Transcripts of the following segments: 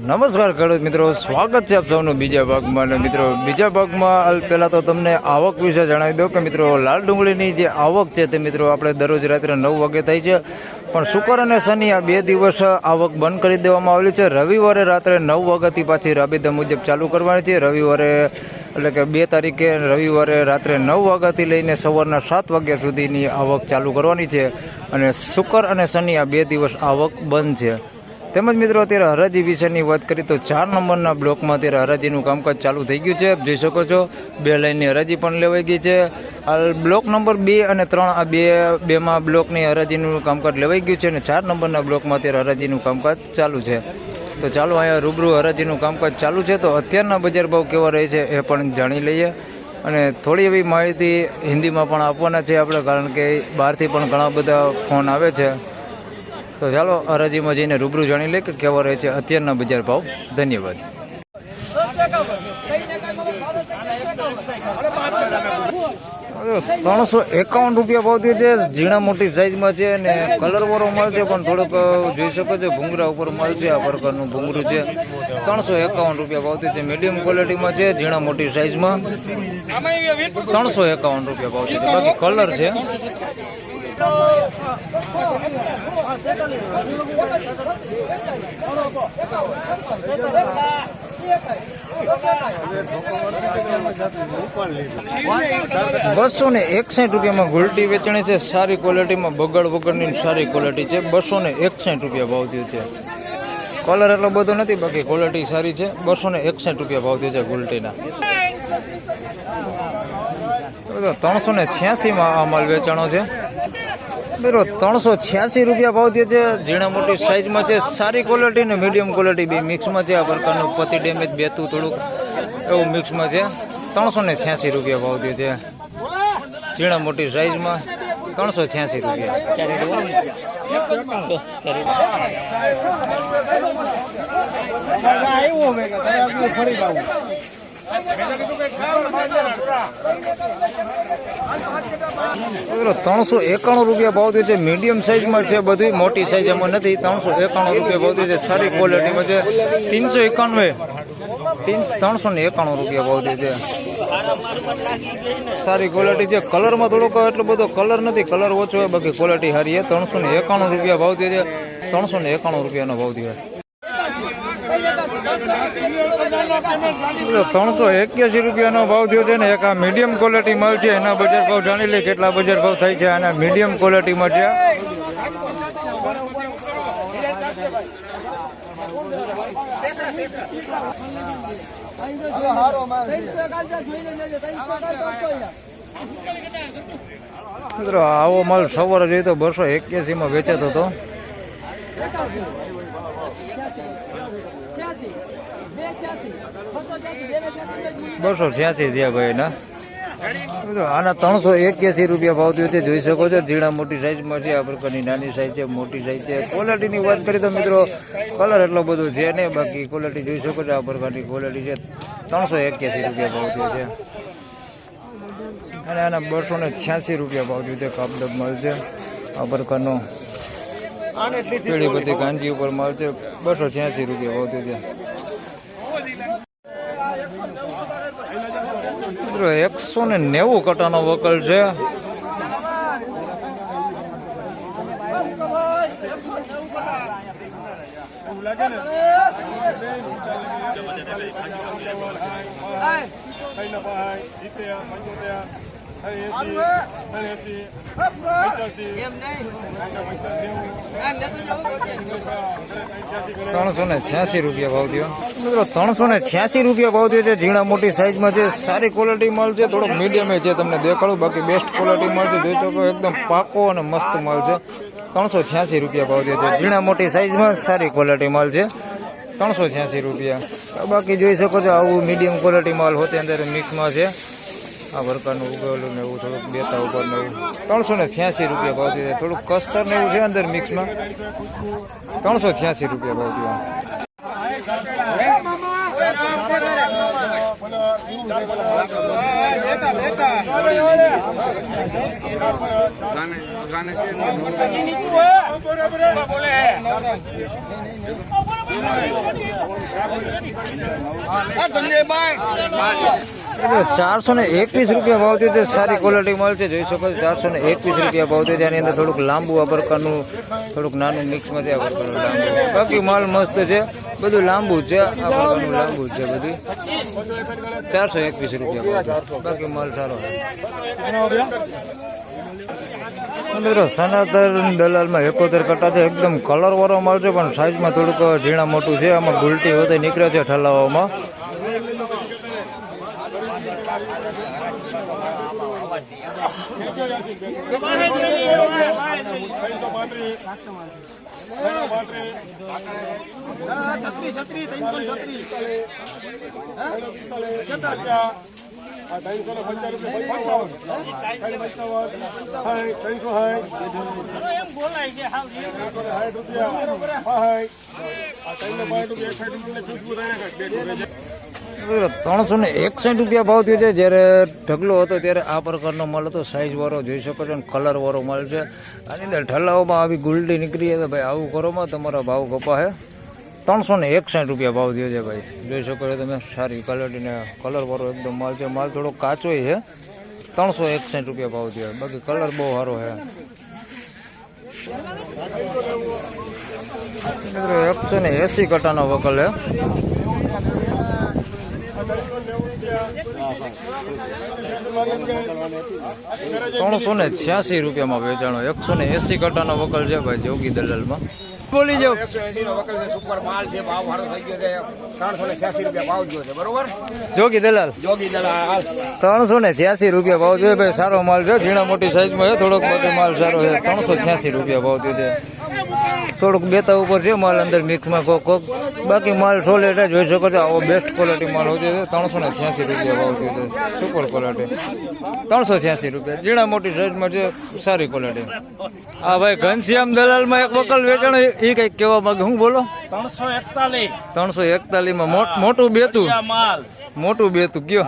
નમસ્કાર ખેડૂત મિત્રો, સ્વાગત છે આપ સૌનું બીજા ભાગમાં. અને મિત્રો, બીજા ભાગમાં પહેલાં તો તમને આવક વિશે જણાવી દઉં કે મિત્રો, લાલ ડુંગળીની જે આવક છે તે મિત્રો આપણે દરરોજ રાત્રે નવ વાગે થાય છે. પણ શુક્ર અને શનિ આ બે દિવસ આવક બંધ કરી દેવામાં આવેલી છે. રવિવારે રાત્રે નવ વાગ્યાથી પાછી રાબેતા મુજબ ચાલુ કરવાની છે. રવિવારે એટલે કે બે તારીખે રવિવારે રાત્રે નવ વાગ્યાથી લઈને સવારના સાત વાગ્યા સુધીની આવક ચાલુ કરવાની છે. અને શુક્ર અને શનિ આ બે દિવસ આવક બંધ છે. તેમજ મિત્રો, અત્યારે હરાજી વિશેની વાત કરીએ તો ચાર નંબરના બ્લોકમાં અત્યારે હરાજીનું કામકાજ ચાલુ થઈ ગયું છે. જોઈ શકો છો, બે લાઇનની હરાજી પણ લેવાઈ ગઈ છે. બ્લોક નંબર બે અને ત્રણ, આ બે, બેમાં બ્લોકની હરાજીનું કામકાજ લેવાઈ ગયું છે અને ચાર નંબરના બ્લોકમાં અત્યારે હરાજીનું કામકાજ ચાલુ છે. તો ચાલો અહીંયા રૂબરૂ હરાજીનું કામકાજ ચાલુ છે. તો અત્યારના બજાર ભાવ કેવા રહે છે એ પણ જાણી લઈએ. અને થોડી એવી માહિતી હિન્દીમાં પણ આપવાના છે આપણે, કારણ કે બહારથી પણ ઘણા બધા ફોન આવે છે. તો ચાલો હરાજીમાં જઈને રૂબરૂ જાણી લે કે કેવા રહે છે અત્યારના બજાર ભાવ. ધન્યવાદ. ત્રણસો એકાવન રૂપિયા ભાવ થયો છે. ઝીણા મોટી સાઈઝમાં છે અને કલર વાળો માલ છે, પણ થોડોક જોઈ શકો છો, ભૂંગરા ઉપર માલ છે, આ પ્રકારનું ભૂંગરું છે. ત્રણસો એકાવન રૂપિયા ભાવ થયો છે. મીડિયમ ક્વોલિટીમાં છે, ઝીણા મોટી સાઈઝમાં. ત્રણસો એકાવન રૂપિયા ભાવ છે. બાકી કલર છે. બસો ને એકસાઠ રૂપિયામાં ગુલટી વેચણી છે, સારી ક્વોલિટીમાં બગડ વગરની સારી ક્વોલિટી છે. બસો ને એકસાઠ રૂપિયા ભાવ થયો છે. કલર એટલો બધો નથી, બાકી ક્વોલિટી સારી છે. બસો ને એકસાઠ રૂપિયા ભાવ થયો છે ગુલટીના. ત્રણસો ને છ્યાસીમાં આ માલ વેચાણો છે. બરો ત્રણસો છ્યાસી રૂપિયા ભાવ થયો છે. ઝીણા મોટી સાઇઝમાં છે. સારી ક્વોલિટી ને મીડિયમ ક્વોલિટી બે મિક્સમાં છે. આ પ્રકારનું પતિ ડેમેજ બેતું થોડુંક એવું મિક્સમાં છે. ત્રણસો ને છ્યાસી રૂપિયા ભાવ થયો છે. ઝીણા મોટી સાઇઝમાં ત્રણસો છ્યાસી ત્રણસો એકાણું રૂપિયા ભાવ થયો છે. મીડિયમ સાઇઝમાં છે બધી મોટી સાઇઝમાં નથી. ત્રણસો એકાણું રૂપિયા ભાવ થયો છે. સારી ક્વોલિટીમાં છે. તીનસો એકાણવે ત્રણસો ને એકાણું રૂપિયા ભાવ થયો છે. સારી ક્વોલિટી છે. કલરમાં થોડોક એટલો બધો કલર નથી. કલર ઓછો હોય, બાકી ક્વોલિટી સારી છે. ત્રણસો ને એકાણું રૂપિયા ભાવ થયો છે. ત્રણસો ને એકાણું રૂપિયાનો ભાવ થયો ત્રણસો એક્યાસી રૂપિયાનો ભાવ થયો છે ને એક આ મીડિયમ ક્વોલિટી માલ છે, એના બજાર ભાવ જાણી લે કેટલા બજાર ભાવ થાય છે આના મીડિયમ ક્વોલિટીમાં છે. આવો માલ સવારે જોઈએ તો બસો એક્યાસી માં વેચાતો હતો. બસો છ્યાસી થયા ભાઈ ના? આના ત્રણસો એક્યાસી રૂપિયા ભાવ થયો છે જોઈ શકો છો ઝીણા મોટી સાઈઝમાં છે આ પ્રકારની નાની સાઈઝ છે મોટી સાઈઝ છે. ક્વોલિટીની વાત કરીએ તો મિત્રો કલર એટલો બધો છે નહીં બાકી ક્વોલિટી જોઈ શકો છો આ પ્રકારની ક્વોલિટી છે. ત્રણસો એક્યાસી રૂપિયા ભાવ થયો છે. અને આના બસો ને છ્યાસી રૂપિયા ભાવ થયો છે કાપડબ મળશે છે આ પ્રકારનો. પેઢી બધી કાંજી ઉપર મળશે બસો છ્યાસી રૂપિયા ભાવ થયો છે. મિત્રો એકસો ને નેવું કટાનો વકલ છે. ત્રણસો ને છ્યાસી રૂપિયા ભાવ થયો. મિત્રો ત્રણસો ને છ્યાસી રૂપિયા ભાવ થયો છે. ઝીણા મોટી સાઈઝમાં છે. સારી ક્વોલિટી માલ છે. થોડોક મીડિયમ છે તમને દેખાડું. બાકી બેસ્ટ ક્વોલિટી માલ છે. જોઈ શકો, એકદમ પાકો અને મસ્ત માલ છે. ત્રણસો છ્યાસી રૂપિયા ભાવ છે. ઝીણા મોટી સાઈઝમાં સારી ક્વોલિટી માલ છે. ત્રણસો છ્યાસી રૂપિયા બાકી જોઈ શકો છો, આવું મીડિયમ ક્વોલિટી માલ હોતે અંદર મિક્સમાં છે. આ પ્રકારનું ઉગેલું ને એવું થોડુંક બેતા ઉપર ને એવું. ત્રણસો ને છ્યાસી રૂપિયા ભાવ થયો થોડુંક કસ્તર ને એવું છે અંદર મિક્સમાં. ત્રણસો છ્યાસી રૂપિયા ભાવ થયો. ગાને ચારસો ને એકવીસ રૂપિયા ભાવ થયો સારી ક્વોલિટી મળશે જોઈ શકો છો. ચારસો ને એકવીસ રૂપિયા ભાવ થયો છે. અંદર થોડુંક લાંબુ આ થોડુંક નાનું મિક્સમાં છે આ લાંબુ. બાકી માલ મસ્ત છે. બધું લાંબુ છે. આ પ્રકારનું લાંબુ છે બધું. ચારસો એકવીસ રૂપિયા બાકી માલ સારો મિત્રો, સનાતન દલાલમાં એકોતેર કટા છે. એકદમ કલર વાળો માલ છે, પણ સાઈઝમાં થોડુંક ઝીણા મોટું છે. આમાં ગુલટી વધે, નીકળે છે ઠલાવામાં ત્રણસો ને પંચાવન પંચાવન ત્રણસો સાઠ સાઠ રૂપિયા ત્રણસો પાંચ રૂપિયા એક રૂપિયા ત્રણસો ને એકસઠ રૂપિયા ભાવ થયો છે. જ્યારે ઢગલો હતો ત્યારે આ પ્રકારનો માલ હતો. સાઈઝ વાળો જોઈ શકો છો કલર વાળો માલ છે. આની અંદર ઠલાઓમાં આવી ગુલડી નીકળી તો ભાઈ, આવું કરોમાં તમારા ભાવ કપાશે ત્રણસો ને એકસઠ રૂપિયા ભાવ થયો છે ભાઈ. જોઈ શકો છો તમે, સારી ક્વોલિટીને કલર વાળો એકદમ માલ છે. માલ થોડો કાચો છે. ત્રણસો એકસઠ રૂપિયા ભાવ થયો. બાકી કલર બહુ સારો છે. એકસો ને એસી કટાનો વકલ છે. ત્રણસો ને છ્યાસી રૂપિયામાં વેચાણો, એકસો ને એસી કટાનો વકલ છે ભાઈ જોગી દલાલમાં. બોલી જાવ જોગી દલાલ. ત્રણસો ને છ્યાસી રૂપિયા ભાવ છે ભાઈ, સારો માલ છે. ઝીણા મોટી સાઈઝમાં છે, થોડોક મોટો માલ સારો છે. ત્રણસો છ્યાસી રૂપિયા ભાવ છે. થોડુંક બેતા ઉપર છે માલ અંદર મિક્સમાં કોક કોક. બાકી માલ જ જોઈ શકો છો આવો બેસ્ટ ક્વોલિટી માલ હોય છે ત્રણસો ને છ્યાસી રૂપિયા ભાવ છે સુપર ક્વોલિટી ત્રણસો છ્યાસી રૂપિયા. ઝીણા મોટી સાઈઝમાં છે સારી ક્વોલિટી હા ભાઈ ઘનશ્યામ દલાલમાં એક વકલ વેચાણ એ કંઈક કહેવા માંગે. હું બોલો? ત્રણસો એકતાલીસ. ત્રણસો એકતાલીસમાં મોટું બેતું. માલ. મોટું બેતું કયો?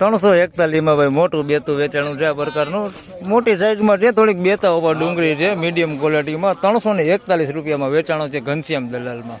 ત્રણસો એકતાલીસમાં ભાઈ મોટું બેતું વેચાણું છે આ પ્રકારનું. મોટી સાઈઝમાં છે થોડીક બેતા ઉપર ડુંગળી છે મીડિયમ ક્વોલિટીમાં ત્રણસો ને એકતાલીસ રૂપિયામાં વેચાણો છે ઘનશ્યામ દલાલમાં.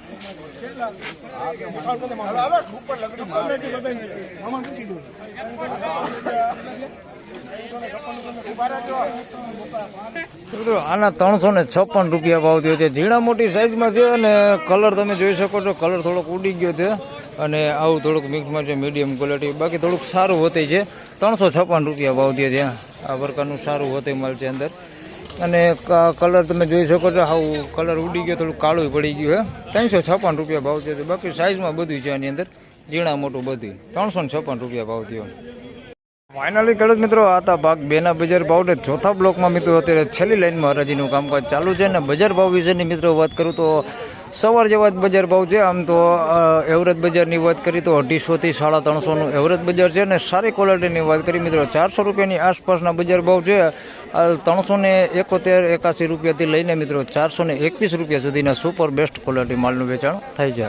આના ત્રણસો ને છપ્પન રૂપિયા ભાવ થયો છે. ઝીણા મોટી સાઈઝમાં છે અને કલર તમે જોઈ શકો છો. કલર થોડોક ઉડી ગયો છે અને આવું થોડુંક મિક્સમાં છે મીડિયમ ક્વોલિટી બાકી થોડુંક સારું હોતી છે. ત્રણસો છપ્પન રૂપિયા ભાવ થયો છે. આ પ્રકારનું સારું હોતી માલ છે અંદર. અને કલર તમે જોઈ શકો છો, હાવ કલર ઉડી ગયો, થોડું કાળું પડી ગયું હે. ત્રણસો છપ્પન રૂપિયા ભાવ થયો બાકી સાઈઝમાં બધું છે આની અંદર. ઝીણા મોટું બધું. ત્રણસો છપ્પન રૂપિયા ભાવ થયો. ફાઇનલી ખેડૂત મિત્રો, આ હતા ભાગ બેના બજાર ભાવ ને ચોથા બ્લોકમાં મિત્રો અત્યારે છેલ્લી લાઇનમાં હરાજીનું કામકાજ ચાલુ છે. અને બજાર ભાવ વિશેની મિત્રો વાત કરું તો સવાર જેવા જ બજાર ભાવ છે. આમ તો એવરેજ બજારની વાત કરી તો અઢીસોથી સાડા ત્રણસોનું એવરેજ બજાર છે. અને સારી ક્વોલિટીની વાત કરી મિત્રો, ચારસો રૂપિયાની આસપાસના બજાર ભાવ છે. ત્રણસો ને એકોતેર એકાસી રૂપિયાથી લઈને મિત્રો ચારસો ને એકવીસ રૂપિયા સુધીના સુપર બેસ્ટ ક્વોલિટી માલનું વેચાણ થાય છે.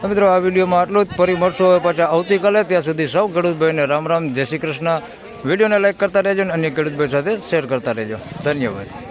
તો મિત્રો આ વિડીયોમાં આટલું જ. ફરી મળશો પાછા આવતીકાલે. ત્યાં સુધી સૌ ખેડૂતભાઈને રામ રામ, જય શ્રી કૃષ્ણ. વિડીયોને લાઇક કરતા રહેજો અને અન્ય ખેડૂતભાઈ સાથે શેર કરતા રહેજો. ધન્યવાદ.